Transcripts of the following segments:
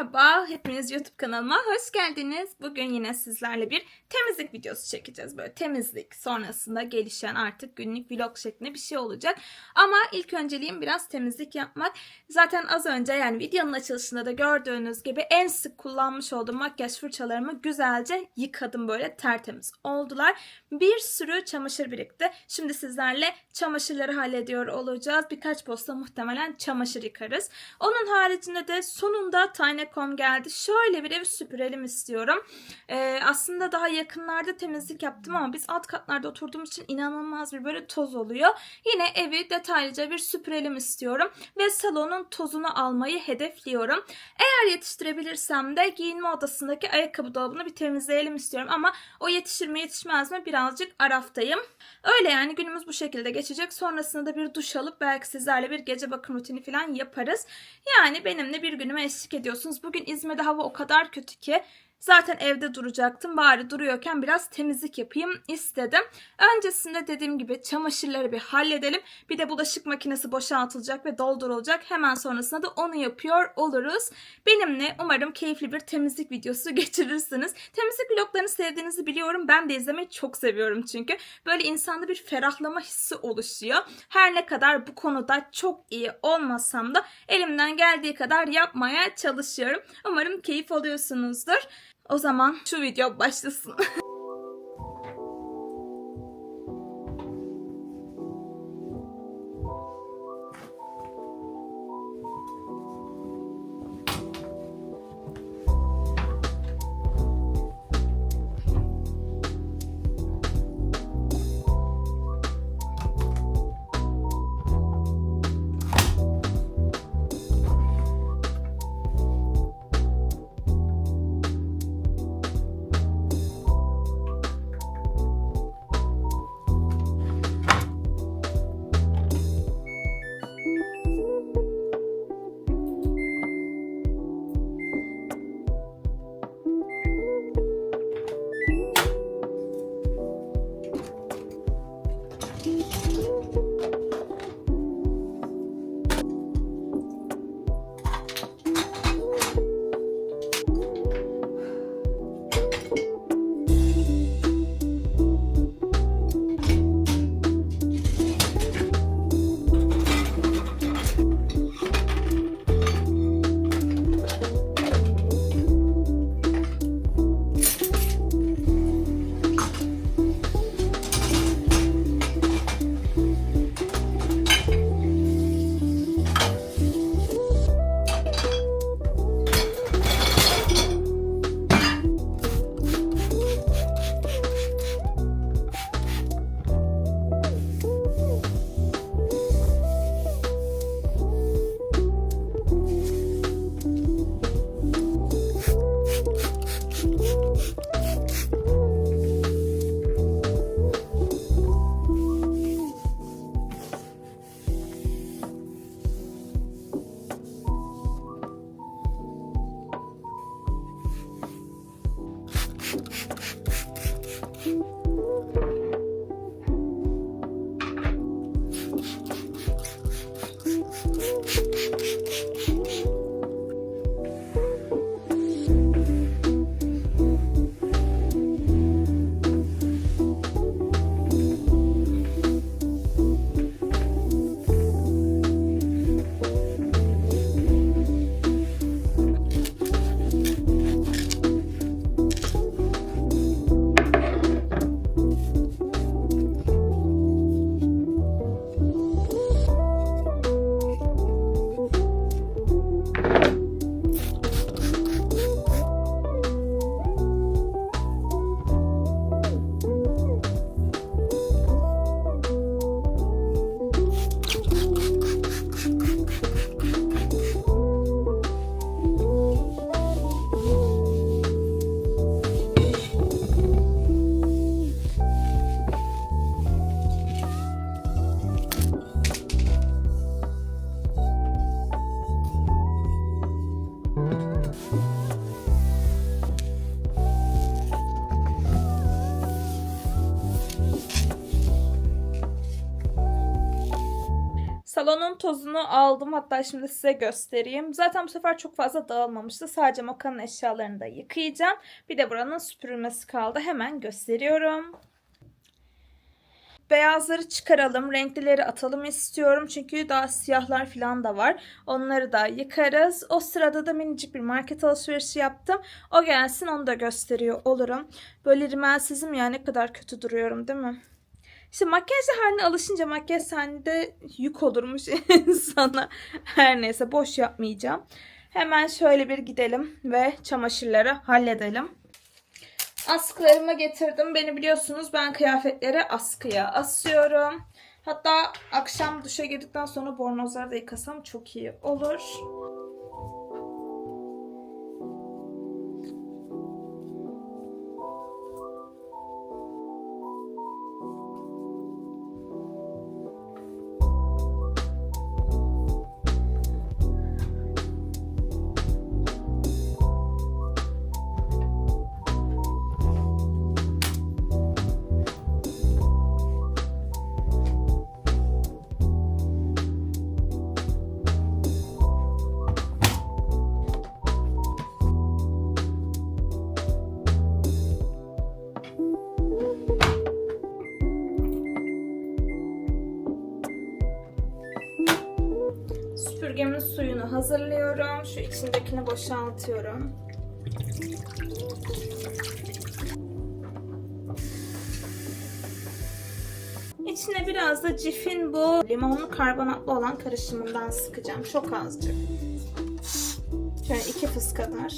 merhaba. Hepiniz YouTube kanalıma hoş geldiniz. Bugün yine sizlerle bir temizlik videosu çekeceğiz. Böyle temizlik sonrasında gelişen artık günlük vlog şeklinde bir şey olacak. Ama ilk önceliğim biraz temizlik yapmak. Zaten az önce yani videonun açılışında da gördüğünüz gibi en sık kullanmış olduğum makyaj fırçalarımı güzelce yıkadım böyle tertemiz oldular. Bir sürü çamaşır birikti. Şimdi sizlerle çamaşırları hallediyor olacağız. Birkaç posta muhtemelen çamaşır yıkarız. Onun haricinde de sonunda Tiny.com geldi. Şöyle bir ev süpürelim istiyorum. Ee, aslında daha yakınlarda temizlik yaptım ama biz alt katlarda oturduğumuz için inanılmaz bir böyle toz oluyor. Yine evi detaylıca bir süpürelim istiyorum. Ve salonun tozunu almayı hedefliyorum. Eğer yetiştirebilirsem de giyinme odasındaki ayakkabı dolabını bir temizleyelim istiyorum. Ama o yetişir mi yetişmez mi birazcık araftayım. Öyle yani günümüz bu şekilde geçecek. Sonrasında da bir duş alıp belki sizlerle bir gece bakım rutini falan yaparız. Yani benimle bir günüme eşlik ediyorsunuz. Bugün İzmir'de hava o kadar kötü ki Zaten evde duracaktım. Bari duruyorken biraz temizlik yapayım istedim. Öncesinde dediğim gibi çamaşırları bir halledelim. Bir de bulaşık makinesi boşaltılacak ve doldurulacak. Hemen sonrasında da onu yapıyor oluruz. Benimle umarım keyifli bir temizlik videosu geçirirsiniz. Temizlik vloglarını sevdiğinizi biliyorum. Ben de izlemeyi çok seviyorum çünkü. Böyle insanda bir ferahlama hissi oluşuyor. Her ne kadar bu konuda çok iyi olmasam da elimden geldiği kadar yapmaya çalışıyorum. Umarım keyif alıyorsunuzdur. O zaman şu video başlasın. Salonun tozunu aldım. Hatta şimdi size göstereyim. Zaten bu sefer çok fazla dağılmamıştı. Sadece makanın eşyalarını da yıkayacağım. Bir de buranın süpürülmesi kaldı. Hemen gösteriyorum. Beyazları çıkaralım, renklileri atalım istiyorum. Çünkü daha siyahlar falan da var. Onları da yıkarız. O sırada da minicik bir market alışverişi yaptım. O gelsin onu da gösteriyor olurum. Böyle rimelsizim ya ne kadar kötü duruyorum değil mi? İşte makyajlı haline alışınca makyaj sende yük olurmuş insana. Her neyse boş yapmayacağım. Hemen şöyle bir gidelim ve çamaşırları halledelim. Askılarımı getirdim. Beni biliyorsunuz ben kıyafetleri askıya asıyorum. Hatta akşam duşa girdikten sonra bornozları da yıkasam çok iyi olur. Hazırlıyorum. Şu içindekini boşaltıyorum. İçine biraz da cifin bu limonlu karbonatlı olan karışımından sıkacağım. Çok azıcık. Şöyle iki fıs kadar.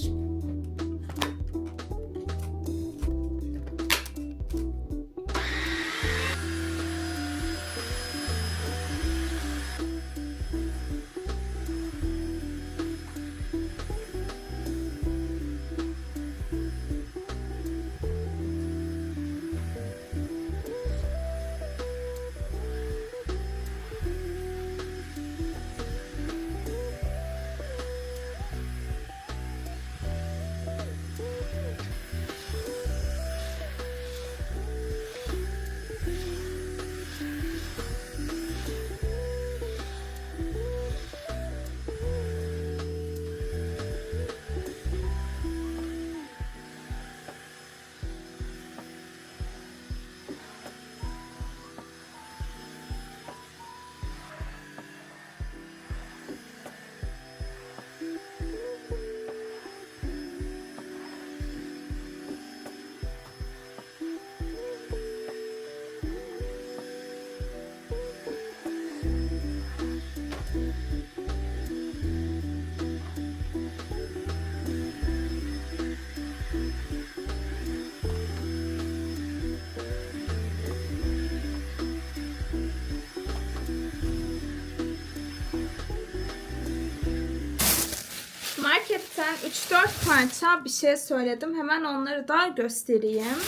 Marketten 3-4 parça bir şey söyledim. Hemen onları da göstereyim.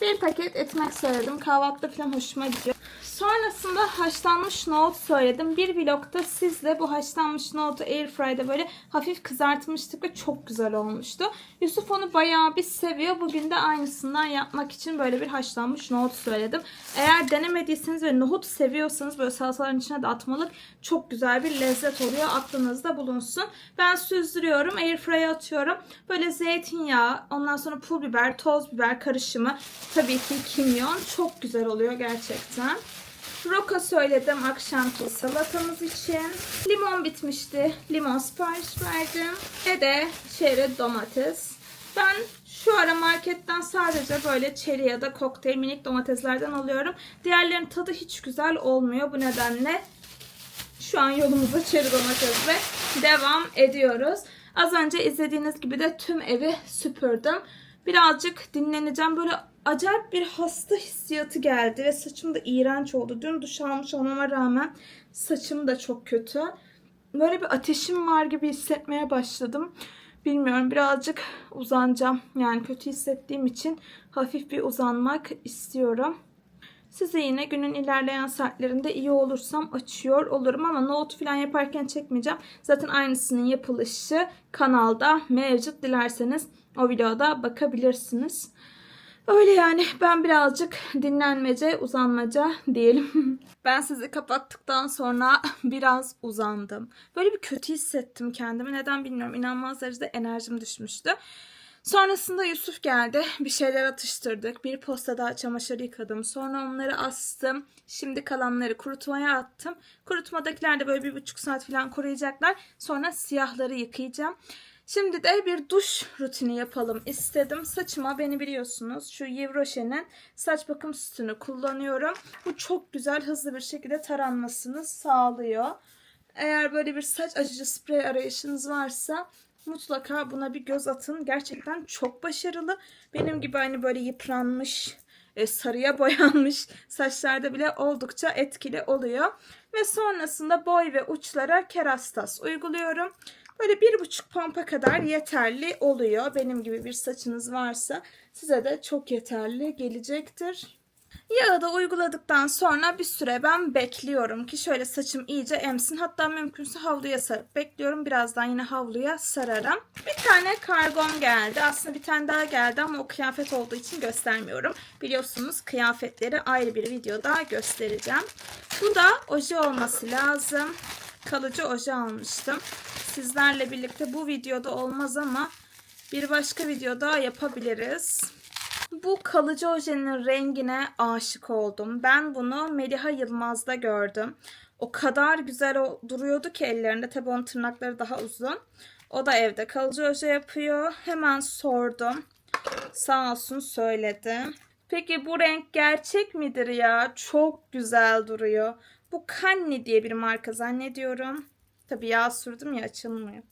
Bir paket ekmek söyledim. Kahvaltıda falan hoşuma gidiyor. Haşlanmış nohut söyledim. Bir vlogda sizle bu haşlanmış nohutu airfryde böyle hafif kızartmıştık ve çok güzel olmuştu. Yusuf onu bayağı bir seviyor. Bugün de aynısından yapmak için böyle bir haşlanmış nohut söyledim. Eğer denemediyseniz ve nohut seviyorsanız böyle salataların içine de atmalık çok güzel bir lezzet oluyor. Aklınızda bulunsun. Ben süzdürüyorum. Airfry'e atıyorum. Böyle zeytinyağı, ondan sonra pul biber, toz biber karışımı. Tabii ki kimyon. Çok güzel oluyor gerçekten. Roka söyledim akşamki salatamız için. Limon bitmişti. Limon sipariş verdim. Ve de çeri domates. Ben şu ara marketten sadece böyle çeri ya da kokteyl minik domateslerden alıyorum. Diğerlerinin tadı hiç güzel olmuyor. Bu nedenle şu an yolumuza çeri domatesle devam ediyoruz. Az önce izlediğiniz gibi de tüm evi süpürdüm. Birazcık dinleneceğim. Böyle acayip bir hasta hissiyatı geldi ve saçım da iğrenç oldu. Dün duş almış olmama rağmen saçım da çok kötü. Böyle bir ateşim var gibi hissetmeye başladım. Bilmiyorum birazcık uzanacağım. Yani kötü hissettiğim için hafif bir uzanmak istiyorum. Size yine günün ilerleyen saatlerinde iyi olursam açıyor olurum ama nohut falan yaparken çekmeyeceğim. Zaten aynısının yapılışı kanalda mevcut. Dilerseniz o videoda bakabilirsiniz. Öyle yani ben birazcık dinlenmece, uzanmaca diyelim. ben sizi kapattıktan sonra biraz uzandım. Böyle bir kötü hissettim kendimi. Neden bilmiyorum. İnanılmaz derecede enerjim düşmüştü. Sonrasında Yusuf geldi. Bir şeyler atıştırdık. Bir postada çamaşır yıkadım. Sonra onları astım. Şimdi kalanları kurutmaya attım. Kurutmadakiler de böyle bir buçuk saat falan kuruyacaklar. Sonra siyahları yıkayacağım. Şimdi de bir duş rutini yapalım istedim. Saçıma beni biliyorsunuz şu Yves Rocher'in saç bakım sütünü kullanıyorum. Bu çok güzel hızlı bir şekilde taranmasını sağlıyor. Eğer böyle bir saç açıcı sprey arayışınız varsa mutlaka buna bir göz atın. Gerçekten çok başarılı. Benim gibi hani böyle yıpranmış, e, sarıya boyanmış saçlarda bile oldukça etkili oluyor. Ve sonrasında boy ve uçlara kerastas uyguluyorum. Böyle bir buçuk pompa kadar yeterli oluyor. Benim gibi bir saçınız varsa size de çok yeterli gelecektir. Yağı da uyguladıktan sonra bir süre ben bekliyorum ki şöyle saçım iyice emsin. Hatta mümkünse havluya sarıp bekliyorum. Birazdan yine havluya sararım. Bir tane kargom geldi. Aslında bir tane daha geldi ama o kıyafet olduğu için göstermiyorum. Biliyorsunuz kıyafetleri ayrı bir videoda göstereceğim. Bu da oje olması lazım. Kalıcı oje almıştım. Sizlerle birlikte bu videoda olmaz ama bir başka videoda yapabiliriz. Bu kalıcı ojenin rengine aşık oldum. Ben bunu Meliha Yılmaz'da gördüm. O kadar güzel duruyordu ki ellerinde. Tabii onun tırnakları daha uzun. O da evde kalıcı oje yapıyor. Hemen sordum. Sağ olsun söyledi. Peki bu renk gerçek midir ya? Çok güzel duruyor. Bu Canni diye bir marka zannediyorum. Tabii yağ sürdüm ya açılmıyor.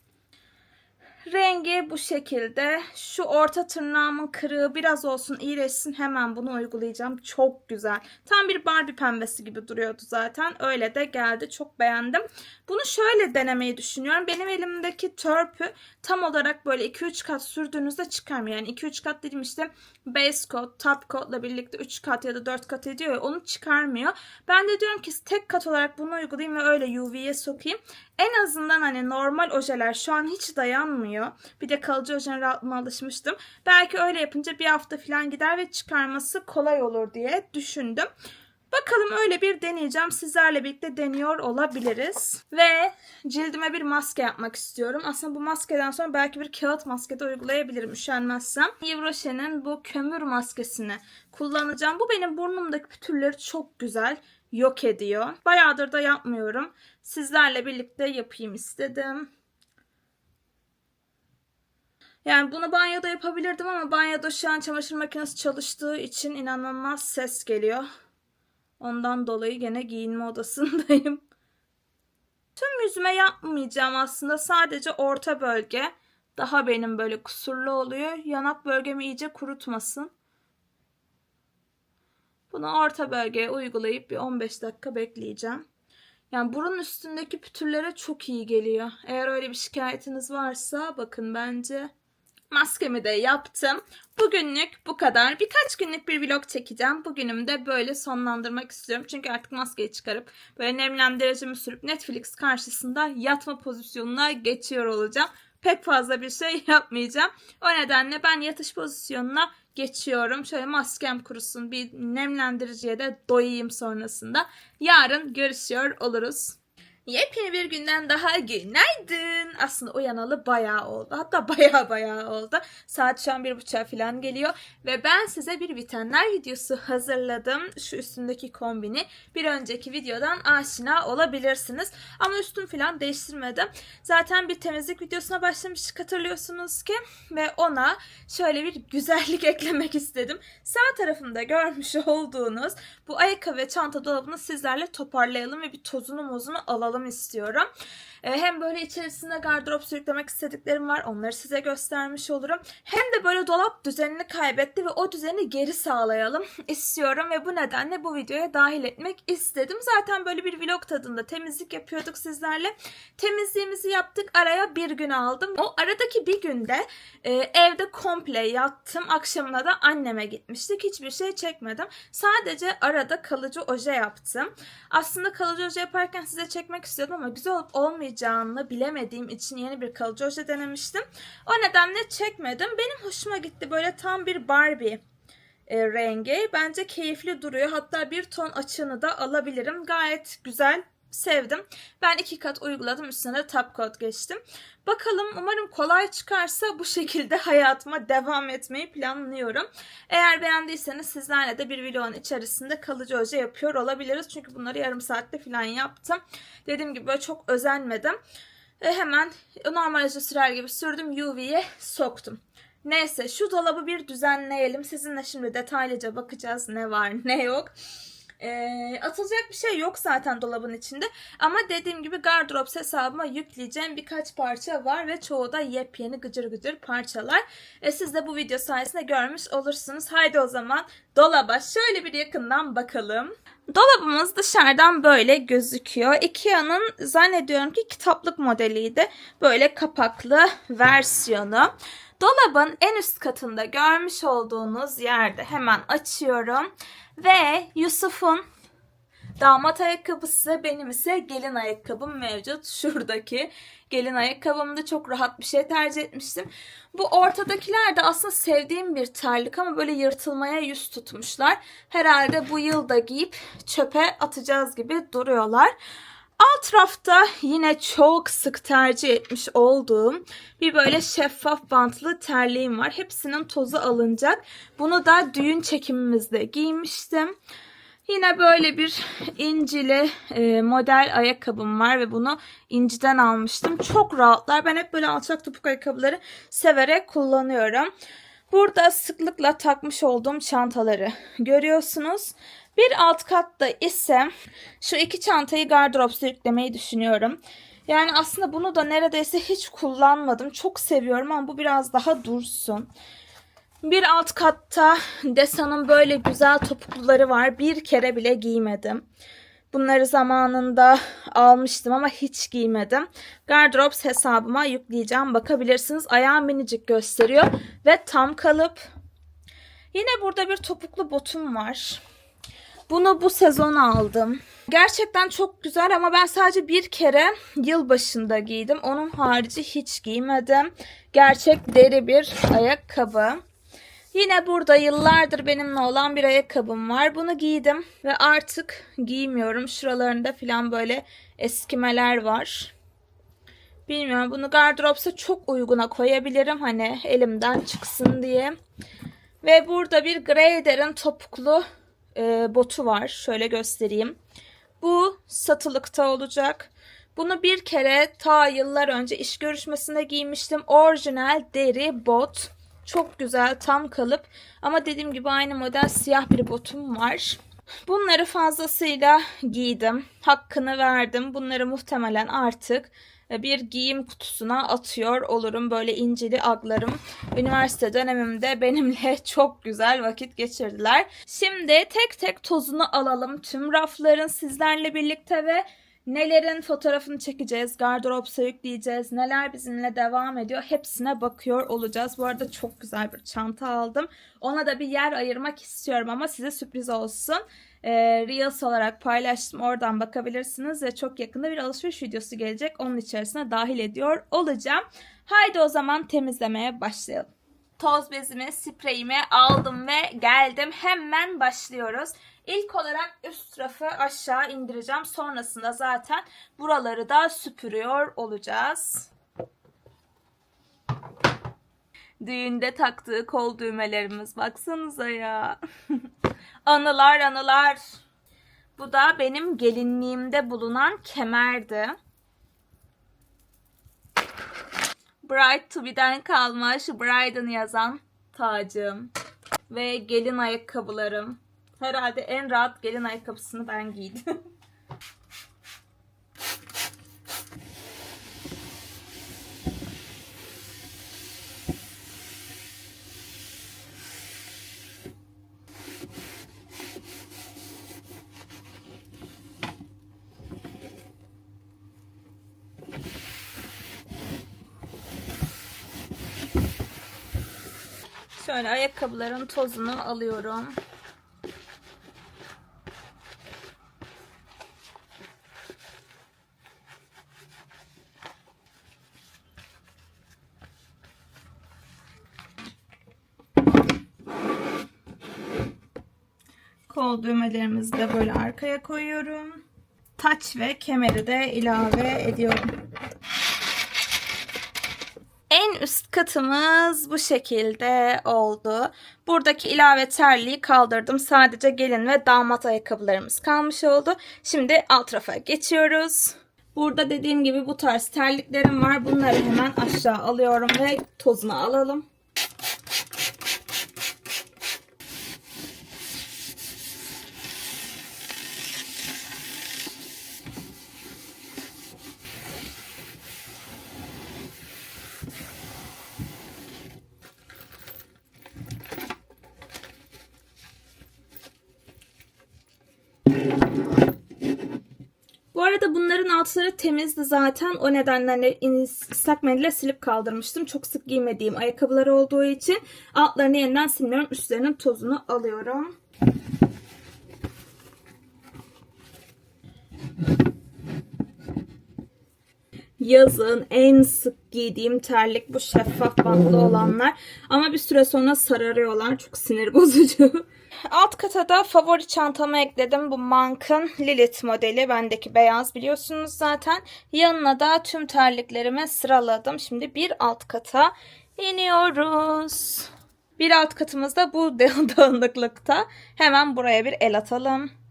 Rengi bu şekilde. Şu orta tırnağımın kırığı biraz olsun iyileşsin. Hemen bunu uygulayacağım. Çok güzel. Tam bir Barbie pembesi gibi duruyordu zaten. Öyle de geldi. Çok beğendim. Bunu şöyle denemeyi düşünüyorum. Benim elimdeki törpü tam olarak böyle 2-3 kat sürdüğünüzde çıkarmıyor. Yani 2-3 kat dedim işte base coat, top coat'la birlikte 3 kat ya da 4 kat ediyor ya onu çıkarmıyor. Ben de diyorum ki tek kat olarak bunu uygulayayım ve öyle UV'ye sokayım. En azından hani normal ojeler şu an hiç dayanmıyor. Bir de kalıcı ojenin rahatlığına alışmıştım. Belki öyle yapınca bir hafta falan gider ve çıkarması kolay olur diye düşündüm. Bakalım öyle bir deneyeceğim. Sizlerle birlikte deniyor olabiliriz. Ve cildime bir maske yapmak istiyorum. Aslında bu maskeden sonra belki bir kağıt maske de uygulayabilirim üşenmezsem. Yves Rocher'in bu kömür maskesini kullanacağım. Bu benim burnumdaki pütürleri çok güzel yok ediyor. Bayağıdır da yapmıyorum. Sizlerle birlikte yapayım istedim. Yani bunu banyoda yapabilirdim ama banyoda şu an çamaşır makinesi çalıştığı için inanılmaz ses geliyor. Ondan dolayı gene giyinme odasındayım. Tüm yüzüme yapmayacağım aslında. Sadece orta bölge daha benim böyle kusurlu oluyor. Yanak bölgemi iyice kurutmasın. Bunu orta bölgeye uygulayıp bir 15 dakika bekleyeceğim. Yani burun üstündeki pütürlere çok iyi geliyor. Eğer öyle bir şikayetiniz varsa bakın bence maskemi de yaptım. Bugünlük bu kadar. Birkaç günlük bir vlog çekeceğim. Bugünümü de böyle sonlandırmak istiyorum. Çünkü artık maskeyi çıkarıp böyle nemlendiricimi sürüp Netflix karşısında yatma pozisyonuna geçiyor olacağım. Pek fazla bir şey yapmayacağım. O nedenle ben yatış pozisyonuna geçiyorum. Şöyle maskem kurusun. Bir nemlendiriciye de doyayım sonrasında. Yarın görüşüyor oluruz. Yepyeni bir günden daha günaydın. Aslında uyanalı bayağı oldu. Hatta bayağı bayağı oldu. Saat şu an bir buçuğa falan geliyor. Ve ben size bir bitenler videosu hazırladım. Şu üstündeki kombini bir önceki videodan aşina olabilirsiniz. Ama üstüm falan değiştirmedim. Zaten bir temizlik videosuna başlamıştık hatırlıyorsunuz ki. Ve ona şöyle bir güzellik eklemek istedim. Sağ tarafımda görmüş olduğunuz bu ayakkabı ve çanta dolabını sizlerle toparlayalım ve bir tozunu mozunu alalım istiyorum. Ee, hem böyle içerisinde gardırop sürüklemek istediklerim var. Onları size göstermiş olurum. Hem de böyle dolap düzenini kaybetti ve o düzeni geri sağlayalım istiyorum ve bu nedenle bu videoya dahil etmek istedim. Zaten böyle bir vlog tadında temizlik yapıyorduk sizlerle. Temizliğimizi yaptık. Araya bir gün aldım. O aradaki bir günde e, evde komple yattım. Akşamına da anneme gitmiştik. Hiçbir şey çekmedim. Sadece arada kalıcı oje yaptım. Aslında kalıcı oje yaparken size çekmek istiyordum ama güzel olup olmayacağını bilemediğim için yeni bir kalıcı oje denemiştim. O nedenle çekmedim. Benim hoşuma gitti. Böyle tam bir Barbie e, rengi. Bence keyifli duruyor. Hatta bir ton açığını da alabilirim. Gayet güzel. Sevdim. Ben iki kat uyguladım. Üstüne de top coat geçtim. Bakalım umarım kolay çıkarsa bu şekilde hayatıma devam etmeyi planlıyorum. Eğer beğendiyseniz sizlerle de bir videonun içerisinde kalıcı oje yapıyor olabiliriz. Çünkü bunları yarım saatte falan yaptım. Dediğim gibi böyle çok özenmedim. E, hemen normal oje sürer gibi sürdüm. UV'ye soktum. Neyse şu dolabı bir düzenleyelim. Sizinle şimdi detaylıca bakacağız ne var ne yok. Ee, atılacak bir şey yok zaten dolabın içinde. Ama dediğim gibi gardırop hesabıma yükleyeceğim birkaç parça var ve çoğu da yepyeni gıcır gıcır parçalar. E, siz de bu video sayesinde görmüş olursunuz. Haydi o zaman dolaba şöyle bir yakından bakalım. Dolabımız dışarıdan böyle gözüküyor. Ikea'nın zannediyorum ki kitaplık modeliydi. Böyle kapaklı versiyonu. Dolabın en üst katında görmüş olduğunuz yerde hemen açıyorum. Ve Yusuf'un damat ayakkabısı benim ise gelin ayakkabım mevcut. Şuradaki gelin ayakkabımda çok rahat bir şey tercih etmiştim. Bu ortadakiler de aslında sevdiğim bir terlik ama böyle yırtılmaya yüz tutmuşlar. Herhalde bu yıl da giyip çöpe atacağız gibi duruyorlar. Alt rafta yine çok sık tercih etmiş olduğum bir böyle şeffaf bantlı terliğim var. Hepsinin tozu alınacak. Bunu da düğün çekimimizde giymiştim. Yine böyle bir incili e, model ayakkabım var ve bunu inciden almıştım. Çok rahatlar. Ben hep böyle alçak topuk ayakkabıları severek kullanıyorum. Burada sıklıkla takmış olduğum çantaları görüyorsunuz. Bir alt katta ise şu iki çantayı gardıropsa yüklemeyi düşünüyorum. Yani aslında bunu da neredeyse hiç kullanmadım. Çok seviyorum ama bu biraz daha dursun. Bir alt katta Desa'nın böyle güzel topukluları var. Bir kere bile giymedim. Bunları zamanında almıştım ama hiç giymedim. Gardrops hesabıma yükleyeceğim. Bakabilirsiniz. Ayağım minicik gösteriyor. Ve tam kalıp. Yine burada bir topuklu botum var. Bunu bu sezon aldım. Gerçekten çok güzel ama ben sadece bir kere yılbaşında giydim. Onun harici hiç giymedim. Gerçek deri bir ayakkabı. Yine burada yıllardır benimle olan bir ayakkabım var. Bunu giydim ve artık giymiyorum. Şuralarında falan böyle eskimeler var. Bilmiyorum bunu gardıropsa çok uyguna koyabilirim. Hani elimden çıksın diye. Ve burada bir Greyder'in topuklu e, botu var. Şöyle göstereyim. Bu satılıkta olacak. Bunu bir kere ta yıllar önce iş görüşmesinde giymiştim. Orijinal deri bot. Çok güzel tam kalıp ama dediğim gibi aynı model siyah bir botum var. Bunları fazlasıyla giydim. Hakkını verdim. Bunları muhtemelen artık bir giyim kutusuna atıyor olurum. Böyle incili aglarım. Üniversite dönemimde benimle çok güzel vakit geçirdiler. Şimdi tek tek tozunu alalım tüm rafların sizlerle birlikte ve nelerin fotoğrafını çekeceğiz, gardıropsa yükleyeceğiz, neler bizimle devam ediyor hepsine bakıyor olacağız. Bu arada çok güzel bir çanta aldım. Ona da bir yer ayırmak istiyorum ama size sürpriz olsun. Ee, Reels olarak paylaştım. Oradan bakabilirsiniz ve çok yakında bir alışveriş videosu gelecek. Onun içerisine dahil ediyor olacağım. Haydi o zaman temizlemeye başlayalım. Toz bezimi, spreyimi aldım ve geldim. Hemen başlıyoruz. İlk olarak üst rafı aşağı indireceğim. Sonrasında zaten buraları da süpürüyor olacağız. Düğünde taktığı kol düğmelerimiz. Baksanıza ya. anılar anılar. Bu da benim gelinliğimde bulunan kemerdi. Bride to be'den kalma şu Bride'ını yazan tacım. Ve gelin ayakkabılarım. Herhalde en rahat gelin ayakkabısını ben giydim. Şöyle ayakkabıların tozunu alıyorum. kol düğmelerimizi de böyle arkaya koyuyorum. Taç ve kemeri de ilave ediyorum. En üst katımız bu şekilde oldu. Buradaki ilave terliği kaldırdım. Sadece gelin ve damat ayakkabılarımız kalmış oldu. Şimdi alt rafa geçiyoruz. Burada dediğim gibi bu tarz terliklerim var. Bunları hemen aşağı alıyorum ve tozunu alalım. Bu arada altları temizdi zaten. O nedenle ıslak mendille silip kaldırmıştım. Çok sık giymediğim ayakkabılar olduğu için altlarını yeniden silmiyorum. Üstlerinin tozunu alıyorum. Yazın en sık giydiğim terlik bu şeffaf bantlı olanlar. Ama bir süre sonra sararıyorlar. Çok sinir bozucu. Alt kata da favori çantamı ekledim. Bu Monk'ın Lilith modeli. Bendeki beyaz biliyorsunuz zaten. Yanına da tüm terliklerimi sıraladım. Şimdi bir alt kata iniyoruz. Bir alt katımızda bu dağınıklıkta. Hemen buraya bir el atalım.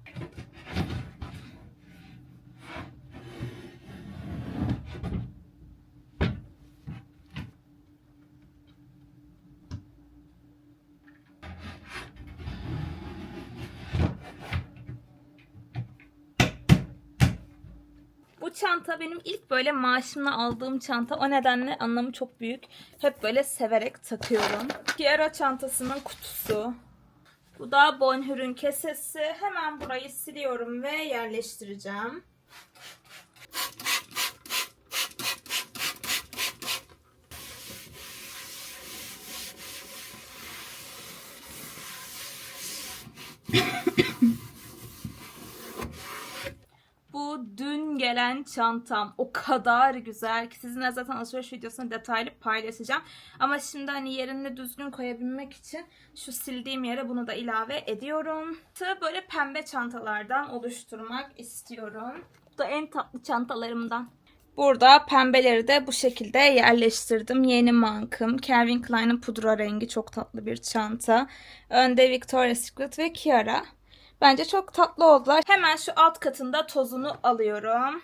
Çanta benim ilk böyle maaşımla aldığım çanta. O nedenle anlamı çok büyük. Hep böyle severek takıyorum. Kiara çantasının kutusu. Bu da Bonhur'un kesesi. Hemen burayı siliyorum ve yerleştireceğim. Bu dün gelen çantam o kadar güzel ki sizinle zaten alışveriş videosunu detaylı paylaşacağım. Ama şimdi hani yerini düzgün koyabilmek için şu sildiğim yere bunu da ilave ediyorum. Böyle pembe çantalardan oluşturmak istiyorum. Bu da en tatlı çantalarımdan. Burada pembeleri de bu şekilde yerleştirdim. Yeni mankım. Calvin Klein'in pudra rengi çok tatlı bir çanta. Önde Victoria's Secret ve Kiara. Bence çok tatlı oldular. Hemen şu alt katında tozunu alıyorum.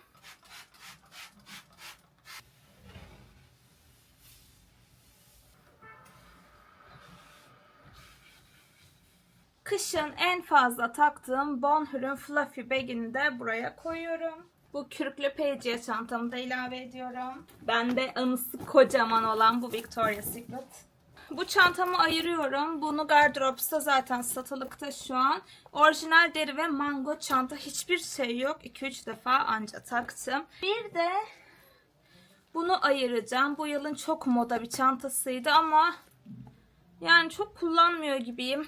Kışın en fazla taktığım Bonhur'un Fluffy bag'ini de buraya koyuyorum. Bu kürklü Page'e çantamı da ilave ediyorum. Bende anısı kocaman olan bu Victoria's Secret. Bu çantamı ayırıyorum. Bunu Gardırops'ta zaten satılıkta şu an. Orijinal deri ve mango çanta hiçbir şey yok. 2-3 defa anca taktım. Bir de bunu ayıracağım. Bu yılın çok moda bir çantasıydı ama yani çok kullanmıyor gibiyim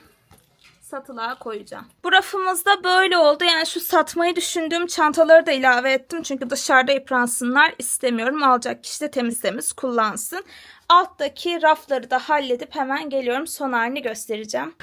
satılığa koyacağım. Bu rafımızda böyle oldu. Yani şu satmayı düşündüğüm çantaları da ilave ettim. Çünkü dışarıda yıpransınlar istemiyorum. Alacak kişi de temiz temiz kullansın. Alttaki rafları da halledip hemen geliyorum. Son halini göstereceğim.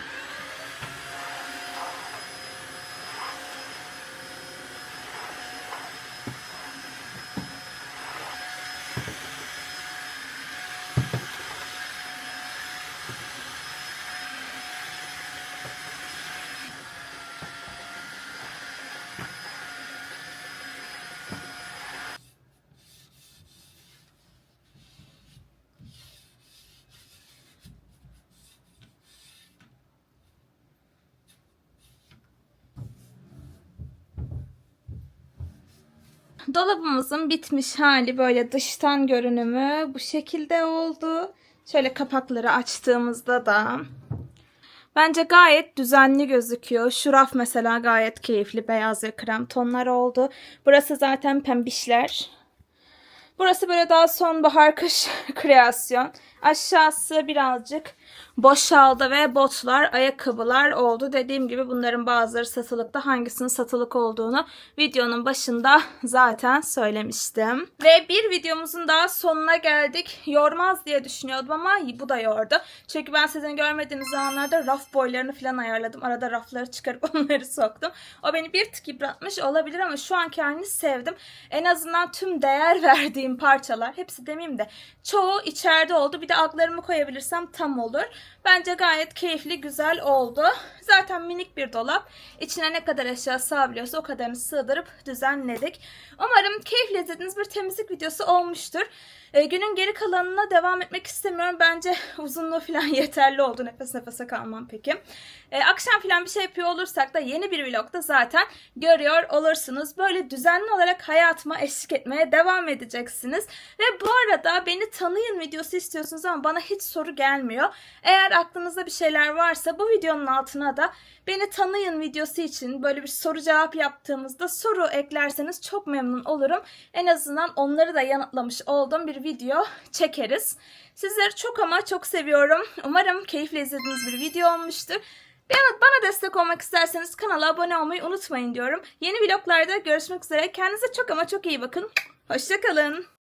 Dolabımızın bitmiş hali böyle dıştan görünümü bu şekilde oldu. Şöyle kapakları açtığımızda da bence gayet düzenli gözüküyor. Şu raf mesela gayet keyifli beyaz ve krem tonlar oldu. Burası zaten pembişler. Burası böyle daha sonbahar kış kreasyon. Aşağısı birazcık boşaldı ve botlar, ayakkabılar oldu. Dediğim gibi bunların bazıları satılıkta. Hangisinin satılık olduğunu videonun başında zaten söylemiştim. Ve bir videomuzun daha sonuna geldik. Yormaz diye düşünüyordum ama bu da yordu. Çünkü ben sizin görmediğiniz zamanlarda raf boylarını falan ayarladım. Arada rafları çıkarıp onları soktum. O beni bir tık yıpratmış olabilir ama şu anki halini sevdim. En azından tüm değer verdiğim parçalar, hepsi demeyeyim de çoğu içeride oldu. Bir de aglarımı koyabilirsem tam olur. Bence gayet keyifli, güzel oldu. Zaten minik bir dolap. İçine ne kadar eşya sığabiliyorsa o kadarını sığdırıp düzenledik. Umarım keyifle izlediğiniz bir temizlik videosu olmuştur. Ee, günün geri kalanına devam etmek istemiyorum. Bence uzunluğu falan yeterli oldu. Nefes nefese kalmam peki. Ee, akşam falan bir şey yapıyor olursak da yeni bir vlogda zaten görüyor olursunuz. Böyle düzenli olarak hayatıma eşlik etmeye devam edeceksiniz. Ve bu arada beni tanıyın videosu istiyorsunuz ama bana hiç soru gelmiyor. Eğer aklınızda bir şeyler varsa bu videonun altına da beni tanıyın videosu için böyle bir soru cevap yaptığımızda soru eklerseniz çok memnun olurum. En azından onları da yanıtlamış olduğum bir video çekeriz. Sizleri çok ama çok seviyorum. Umarım keyifle izlediğiniz bir video olmuştur. Evet bana destek olmak isterseniz kanala abone olmayı unutmayın diyorum. Yeni vloglarda görüşmek üzere. Kendinize çok ama çok iyi bakın. Hoşçakalın.